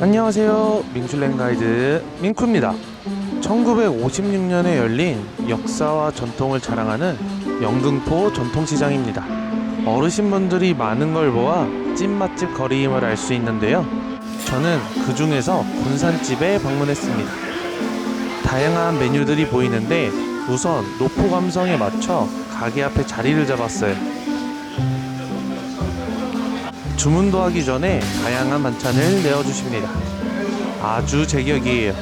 안녕하세요. 민슐랭 가이드 민쿠입니다. 1956년에 열린 역사와 전통을 자랑하는 영등포 전통시장입니다. 어르신분들이 많은 걸 보아 찐맛집 거리임을 알 수 있는데요. 저는 그 중에서 군산집에 방문했습니다. 다양한 메뉴들이 보이는데 우선 노포 감성에 맞춰 가게 앞에 자리를 잡았어요. 주문도 하기 전에 다양한 반찬을 내어주십니다. 아주 제격이에요.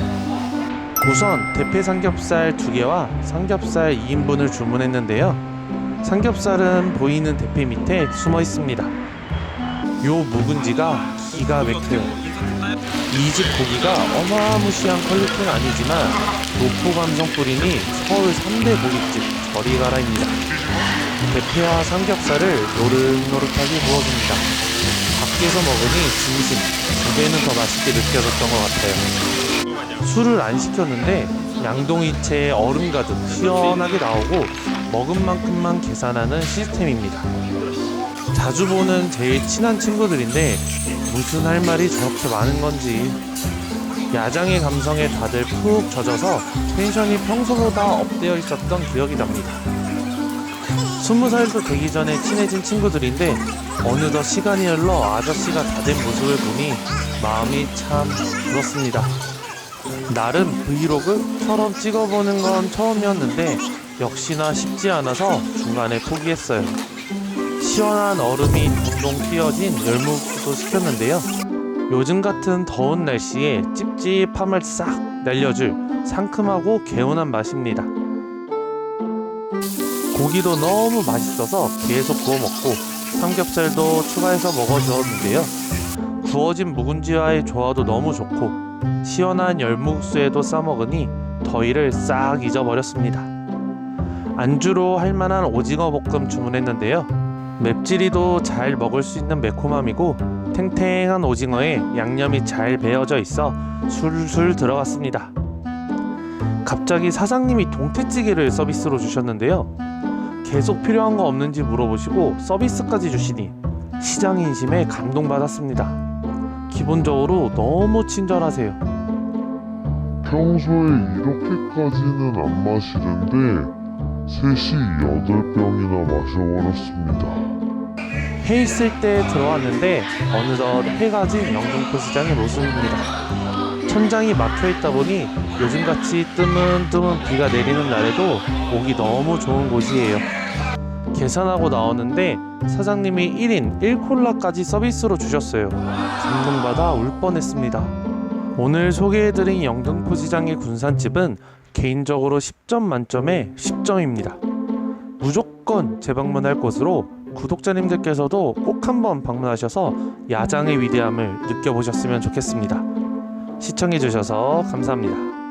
우선 대패 삼겹살 2개와 삼겹살 2인분을 주문했는데요. 삼겹살은 보이는 대패 밑에 숨어 있습니다. 요 묵은지가 기가 막혀요. 이 집 고기가 어마무시한 퀄리티는 아니지만 노포 감성 뿌리니 서울 3대 고깃집 저리가라입니다. 대패와 삼겹살을 노릇노릇하게 구워줍니다. 밖에서 먹으니 진심 두 배는 더 맛있게 느껴졌던 것 같아요. 술을 안 시켰는데 양동이채에 얼음 가득 시원하게 나오고 먹은 만큼만 계산하는 시스템입니다. 자주 보는 제일 친한 친구들인데 무슨 할 말이 저렇게 많은 건지 야장의 감성에 다들 푹 젖어서 텐션이 평소보다 업되어 있었던 기억이 납니다. 스무 살도 되기 전에 친해진 친구들인데 어느덧 시간이 흘러 아저씨가 다 된 모습을 보니 마음이 참 그렇습니다. 나름 브이로그처럼 찍어보는 건 처음이었는데 역시나 쉽지 않아서 중간에 포기했어요. 시원한 얼음이 동동 튀어진 열무국도 시켰는데요. 요즘 같은 더운 날씨에 찝찝함을 싹 날려줄 상큼하고 개운한 맛입니다. 고기도 너무 맛있어서 계속 구워 먹고 삼겹살도 추가해서 먹어주었는데요. 구워진 묵은지와의 조화도 너무 좋고 시원한 열무국수에도 싸먹으니 더위를 싹 잊어버렸습니다. 안주로 할 만한 오징어 볶음 주문했는데요. 맵찔이도 잘 먹을 수 있는 매콤함이고 탱탱한 오징어에 양념이 잘 배어져 있어 술술 들어갔습니다. 갑자기 사장님이 동태찌개를 서비스로 주셨는데요. 계속 필요한 거 없는지 물어보시고 서비스까지 주시니 시장 인심에 감동받았습니다. 기본적으로 너무 친절하세요. 평소에 이렇게까지는 안 마시는데 셋이 여덟 병이나 마셔버렸습니다. 해 있을 때 들어왔는데 어느덧 해가 진 영등포 시장의 모습입니다. 천장이 막혀 있다 보니 요즘같이 뜨문뜨문 비가 내리는 날에도 오기 너무 좋은 곳이에요. 계산하고 나오는데 사장님이 1인 1콜라까지 서비스로 주셨어요. 감동받아 울 뻔했습니다. 오늘 소개해드린 영등포 시장의 군산집은 개인적으로 10점 만점에 10점입니다. 무조건 재방문할 곳으로 구독자님들께서도 꼭 한번 방문하셔서 야장의 위대함을 느껴보셨으면 좋겠습니다. 시청해주셔서 감사합니다.